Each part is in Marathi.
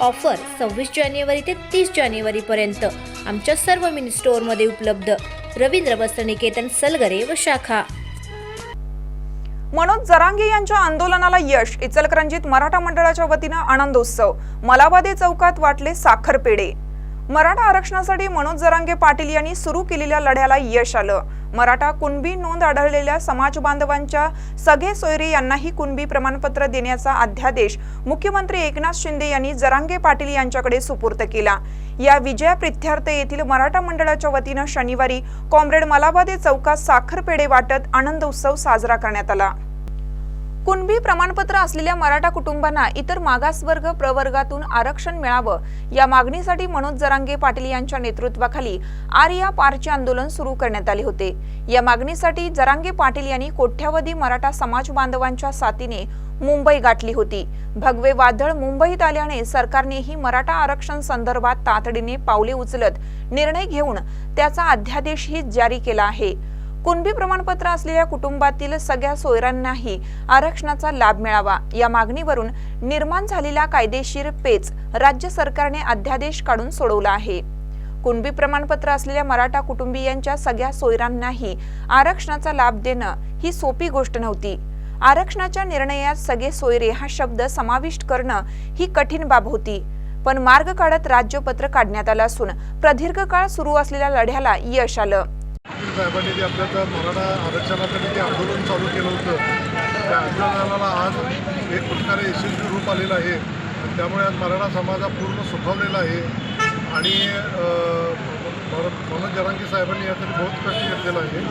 ऑफर सव्वीस जानेवारी ते तीस जानेवारीपर्यंत आमच्या सर्व मिनी स्टोअरमध्ये उपलब्ध. रवींद्र वस्त्रनिकेतन सलगरे व शाखा. मनोज जरांगे यांच्या आंदोलनाला यश इचलकरंजीत मराठा मंडळाच्या वतीनं आनंदोत्सव. मलाबादे चौकात वाटले साखरपेढे. मराठा आरक्षणासाठी मनोज जरांगे पाटील यांनी सुरू केलेल्या लढ्याला यश आलं. मराठा कुणबी नोंद आढळलेल्या समाज बांधवांच्या सगळे सोयरे यांनाही कुणबी प्रमाणपत्र देण्याचा अध्यादेश मुख्यमंत्री एकनाथ शिंदे यांनी जरांगे पाटील यांच्याकडे सुपूर्द केला. या विजया प्रित्यार्थ येथील मराठा मंडळाच्या वतीनं शनिवारी कॉम्रेड मलाबादे चौकात साखरपेढे वाटत आनंद उत्सव साजरा करण्यात आला. कुणबी प्रमाणपत्र असलेल्या मराठा कुटुंबांना इतर मागासवर्ग प्रवर्गातून आरक्षण मिळावं या मागणीसाठी मनोज जरांगे पाटील यांच्या नेतृत्वाखाली आर्या पारचे आंदोलन सुरू करण्यात आले होते. या मागणीसाठी जरांगे पाटील यांनी कोट्यावधी मराठा समाज बांधवांच्या साथीने मुंबई गाठली होती. भगवे वादळ मुंबईत आल्याने सरकारनेही मराठा आरक्षण संदर्भात तातडीने पावले उचलत निर्णय घेऊन त्याचा अध्यादेशही जारी केला आहे. कुणबी प्रमाणपत्र असलेल्या कुटुंबातील सगळ्या सोयऱ्यांनाही आरक्षणाचा लाभ मिळावा. या मागणीवरून निर्माण झालेला कायदेशीर पेच राज्य सरकारने अध्यादेश काढून सोडवला आहे. कुणबी प्रमाणपत्र असलेल्या मराठा कुटुंबियांच्या सगळ्या सोयऱ्यांनाही आरक्षणाचा लाभ देणं ही सोपी गोष्ट नव्हती. आरक्षणाच्या निर्णयात सगळे सोयरे हा शब्द समाविष्ट करणं ही कठीण बाब होती. पण मार्ग काढत राज्यपत्र काढण्यात आलं असून प्रदीर्घ काळ सुरू असलेल्या लढ्याला यश आलं. पाटील साहेबांनी जे आपल्या त्या मराठा आरक्षणासाठी जे आंदोलन चालू केलं होतं त्या आंदोलनाला आज एक प्रकारे यशस्वी रूप आलेलं आहे. त्यामुळे आज मराठा समाज हा पूर्ण सुखावलेला आहे. आणि मनोज जरांगी साहेबांनी यासाठी बहुत कष्ट घेतलेलं आहे.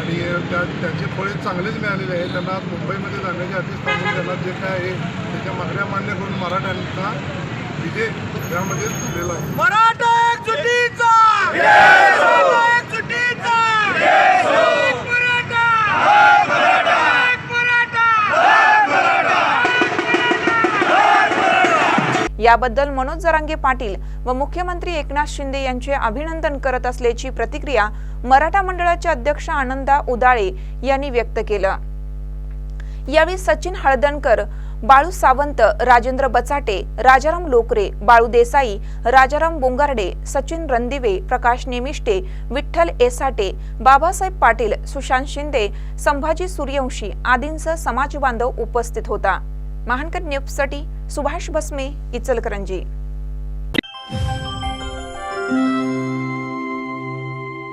आणि त्या त्यांचे फळे चांगलेच मिळालेले आहे त्यांना आज मुंबईमध्ये जाण्याच्या आधीच थांबून त्यांना जे काय आहे त्याच्या मागण्या मान्य करून मराठ्यांचा विजय यामध्ये झालेला आहे. याबद्दल मनोज जरांगे पाटील व मुख्यमंत्री एकनाथ शिंदे यांचे अभिनंदन करत असल्याची प्रतिक्रिया मराठा मंडळाच्या अध्यक्ष आनंदा उदाळे यांनी व्यक्त केलं. यावेळी सचिन हळदणकर बाळू सावंत राजेंद्र बचाटे राजाराम लोकरे बाळू देसाई राजाराम बोंगारडे सचिन रणदिवे प्रकाश नेमिष्टे विठ्ठल एसाटे बाबासाहेब पाटील सुशांत शिंदे संभाजी सूर्यवंशी आदींसह समाज बांधव उपस्थित होता. महानकर न्यूजसाठी सुभाष बसमे इचलकरंजी.